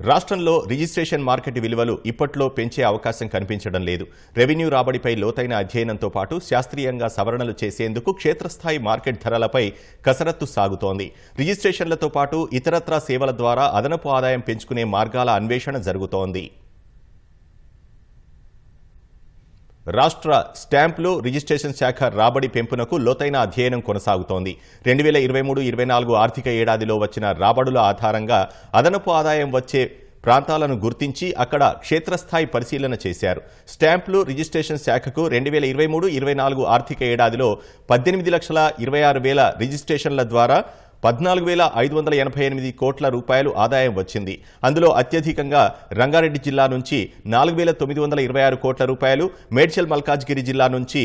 రాష్ట్రంలో registration market విలువలు ఇప్పట్లో పెంచే అవకాశం కనిపించడం లేదు. రెవెన్యూ రాబడిపై లోతైన అధ్యయనంతో పాటు శాస్త్రీయంగా సవరణలు చేసేందుకు క్షేత్రస్థాయి మార్కెట్ ధరలపై కసరత్తు సాగుతోంది. రిజిస్ట్రేషన్లతో పాటు ఇతరత్రా సేవల ద్వారా అదనపు ఆదాయం పెంచుకునే మార్గాల అన్వేషణ జరుగుతోంది. రాష్ట్ర స్టాంపులు రిజిస్ట్రేషన్ శాఖ రాబడి పెంపునకు లోతైన అధ్యయనం కొనసాగుతోంది. రెండు వేల ఇరవై మూడు ఇరవై నాలుగు ఆర్థిక ఏడాదిలో వచ్చిన రాబడుల ఆధారంగా అదనపు ఆదాయం వచ్చే ప్రాంతాలను గుర్తించి అక్కడ క్షేత్రస్థాయి పరిశీలన చేశారు. స్టాంపులు రిజిస్ట్రేషన్ శాఖకు రెండు వేల ఇరవై మూడు ఇరవై నాలుగు ఆర్థిక ఏడాదిలో పద్దెనిమిది లక్షల ఇరవై ఆరు వేల రిజిస్ట్రేషన్ల ద్వారా పద్నాలుగు వేల ఐదు వందల ఎనభై ఎనిమిది కోట్ల రూపాయలు ఆదాయం వచ్చింది. అందులో అత్యధికంగా రంగారెడ్డి జిల్లా నుంచి నాలుగు వేల తొమ్మిది వందల ఇరవై ఆరు కోట్ల రూపాయలు మేడ్చల్ మల్కాజ్గిరి జిల్లా నుంచి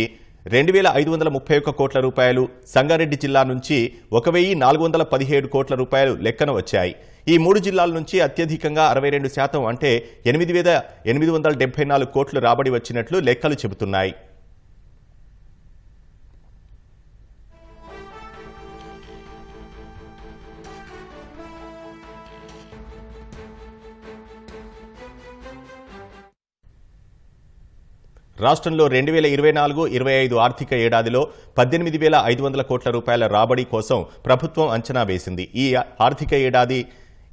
రెండు వేల ఐదు వందల ముప్పై ఒక్క కోట్ల రూపాయలు సంగారెడ్డి జిల్లా నుంచి ఒక వెయ్యి నాలుగు వందల పదిహేడు కోట్ల రూపాయలు లెక్కన వచ్చాయి. ఈ మూడు జిల్లాల నుంచి అత్యధికంగా అరవై రెండు శాతం అంటే ఎనిమిది వేల ఎనిమిది వందల డెబ్బై నాలుగు కోట్లు రాబడి వచ్చినట్లు లెక్కలు చెబుతున్నాయి. రాష్ట్రంలో రెండు వేల ఇరవై నాలుగు ఇరవై ఐదు ఆర్థిక ఏడాదిలో పద్దెనిమిది వేల ఐదు వందల కోట్ల రూపాయల రాబడి కోసం ప్రభుత్వం అంచనా వేసింది. ఈ ఆర్థిక ఏడాది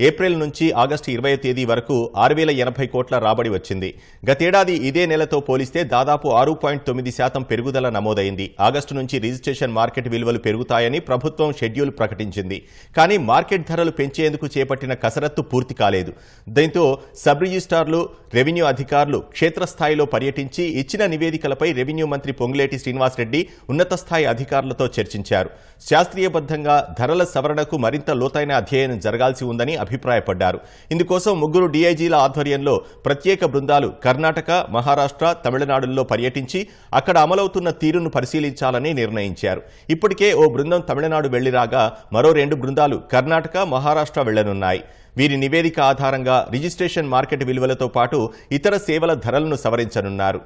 ఏప్రిల్ నుంచి ఆగస్టు ఇరవై తేదీ వరకు ఆరు వేల ఎనభై కోట్ల రాబడి వచ్చింది. గతేడాది ఇదే నెలతో పోలిస్తే దాదాపు ఆరు పాయింట్ తొమ్మిది శాతం పెరుగుదల నమోదైంది. ఆగస్టు నుంచి రిజిస్ట్రేషన్ మార్కెట్ విలువలు పెరుగుతాయని ప్రభుత్వం షెడ్యూల్ ప్రకటించింది. కానీ మార్కెట్ ధరలు పెంచేందుకు చేపట్టిన కసరత్తు పూర్తి కాలేదు. దీంతో సబ్ రిజిస్ట్రార్లు రెవెన్యూ అధికారులు క్షేత్రస్థాయిలో పర్యటించి ఇచ్చిన నివేదికలపై రెవెన్యూ మంత్రి పొంగులేటి శ్రీనివాసరెడ్డి ఉన్నత స్థాయి అధికారులతో చర్చించారు. శాస్త్రీయబద్ధంగా ధరల సవరణకు మరింత లోతైన అధ్యయనం జరగాల్సి ఉందని అభిప్రాయపడ్డారు. ఇందుకోసం ముగ్గురు డీఐజీల ఆధ్వర్యంలో ప్రత్యేక బృందాలు కర్ణాటక మహారాష్ట్ర తమిళనాడుల్లో పర్యటించి అక్కడ అమలవుతున్న తీరును పరిశీలించాలని నిర్ణయించారు. ఇప్పటికే ఓ బృందం తమిళనాడు వెళ్ళిరాగా మరో రెండు బృందాలు కర్ణాటక మహారాష్ట్ర వెళ్ళనున్నాయి వీరి నివేదిక ఆధారంగా రిజిస్ట్రేషన్ మార్కెట్ విలువలతో పాటు ఇతర సేవల ధరలను సవరించనున్నారు.